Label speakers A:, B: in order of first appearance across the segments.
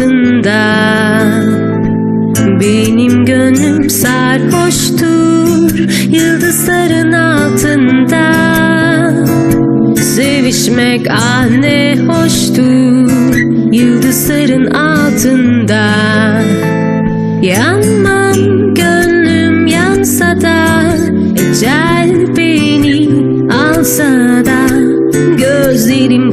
A: altında Benim gönlüm sarhoştur Yıldızların altında. Sevişmek ah ne hoştur Yıldızların altında. Yanmam gönlüm yansa da Ecel beni alsa da. Gözlerim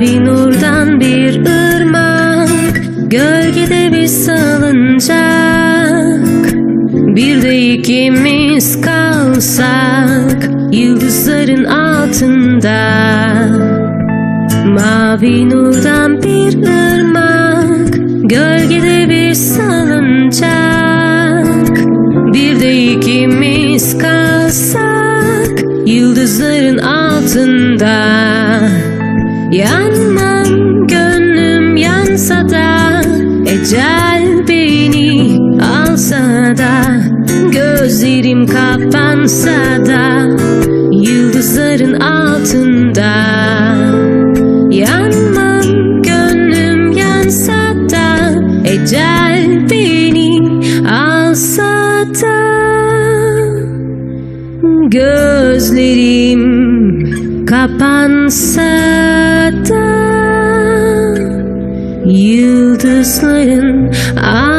A: Mavi nurdan bir ırmak Gölgede bir salıncak. Bir de ikimiz kalsak Yıldızların altında. Mavi nurdan bir ırmak Gölgede bir salıncak. Bir de ikimiz kalsak Yıldızların altında Yanmam gönlüm yansa da Ecel beni alsa da Gözlerim kapansa da Yıldızların altında. Yanmam gönlüm yansa da Ecel beni alsa da Gözlerim kapansa da Yıldızların altında